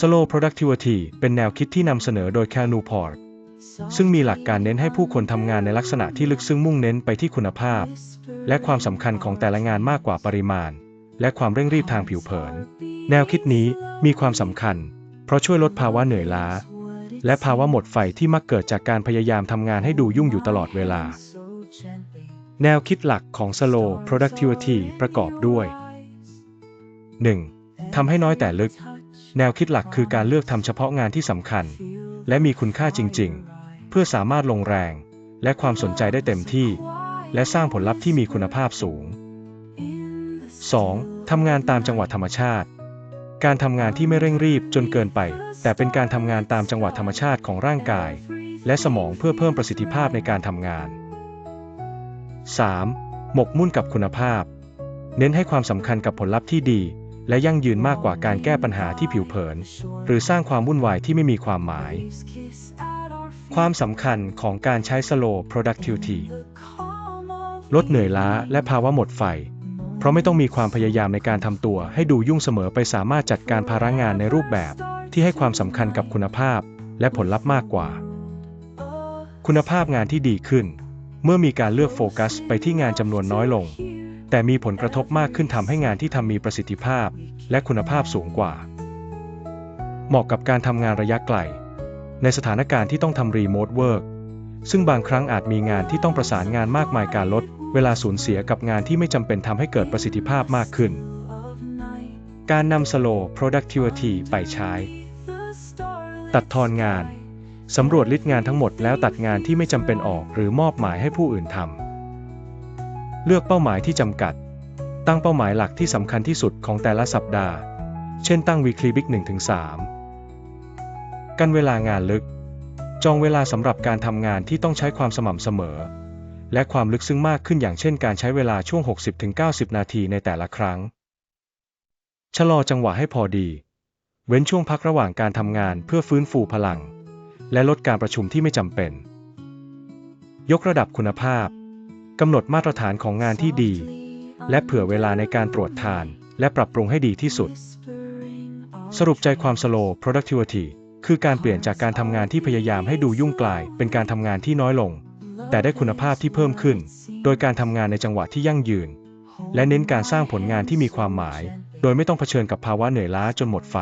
Slow Productivity เป็นแนวคิดที่นำเสนอโดย Cal Newport ซึ่งมีหลักการเน้นให้ผู้คนทำงานในลักษณะที่ลึกซึ้งมุ่งเน้นไปที่คุณภาพ และความสำคัญของแต่ละงานมากกว่าปริมาณ และความเร่งรีบทางผิวเผิน แนวคิดนี้มีความสำคัญ เพราะช่วยลดภาวะเหนื่อยล้า และภาวะหมดไฟที่มักเกิดจากการพยายามทำงานให้ดูยุ่งอยู่ตลอดเวลา แนวคิดหลักของ Slow Productivity ประกอบด้วย 1. ทำให้น้อยแต่ลึก แนวคิดหลักคือการเลือกทำเฉพาะงานที่สำคัญ และมีคุณค่าจริงๆ เพื่อสามารถลงแรง และความสนใจได้เต็มที่ และสร้างผลลัพธ์ที่มีคุณภาพสูง 2. ทำงานตามจังหวะธรรมชาติ การทำงานที่ไม่เร่งรีบจนเกินไป แต่เป็นการทำงานตามจังหวะธรรมชาติของร่างกาย และสมองเพื่อเพิ่มประสิทธิภาพในการทำงาน 3. หมกมุ่นกับคุณภาพ เน้นให้ความสำคัญกับผลลัพธ์ที่ดี และยั่งยืนมากกว่าการแก้ปัญหาที่ผิวเผิน หรือสร้างความวุ่นวายที่ไม่มีความหมาย ความสำคัญของการใช้ slow productivity ลดเหนื่อยล้าและภาวะหมดไฟ เพราะไม่ต้องมีความพยายามในการทำตัวให้ดูยุ่งเสมอไปสามารถจัดการภาระงานในรูปแบบที่ให้ความสำคัญกับคุณภาพและผลลัพธ์มากกว่า คุณภาพงานที่ดีขึ้น เมื่อมีการเลือกโฟกัสไปที่งานจำนวนน้อยลง แต่มีผลกระทบมากขึ้นทำให้งานที่ทำมีประสิทธิภาพ และคุณภาพสูงกว่า เหมาะกับการทำงานระยะไกล ในสถานการณ์ที่ต้องทำรีโมทเวิร์กซึ่งบางครั้งอาจมีงานที่ต้องประสานงานมากมายการลด เวลาสูญเสียกับงานที่ไม่จำเป็นทำให้เกิดประสิทธิภาพมากขึ้น การนำ slow productivity ไปใช้ ตัดทอนงานสำรวจลิสต์งานทั้งหมดแล้วตัดงานที่ไม่จำเป็นออกหรือมอบหมายให้ผู้อื่นทำ เลือกเป้าหมายที่จำกัด ตั้งเป้าหมายหลักที่สำคัญที่สุดของแต่ละสัปดาห์ เช่นตั้ง weekly big 1-3 กันเวลางานลึก จองเวลาสำหรับการทำงานที่ต้องใช้ความสม่ำเสมอ และความลึกซึ้งมากขึ้นอย่างเช่นการใช้เวลาช่วง 60-90 นาทีในแต่ละครั้ง ชะลอจังหวะให้พอดี เว้นช่วงพักระหว่างการทำงานเพื่อฟื้นฟูพลัง และลดการประชุมที่ไม่จำเป็น ยกระดับคุณภาพ กำหนดมาตรฐานของงานที่ดี และเผื่อเวลาในการตรวจทาน และปรับปรุงให้ดีที่สุด สรุปใจความ slow productivity คือการเปลี่ยนจากการทำงานที่พยายามให้ดูยุ่งกลาย เป็นการทำงานที่น้อยลง แต่ได้คุณภาพที่เพิ่มขึ้น โดยการทำงานในจังหวะที่ยั่งยืน และเน้นการสร้างผลงานที่มีความหมาย โดยไม่ต้องเผชิญกับภาวะเหนื่อยล้าจนหมดไฟ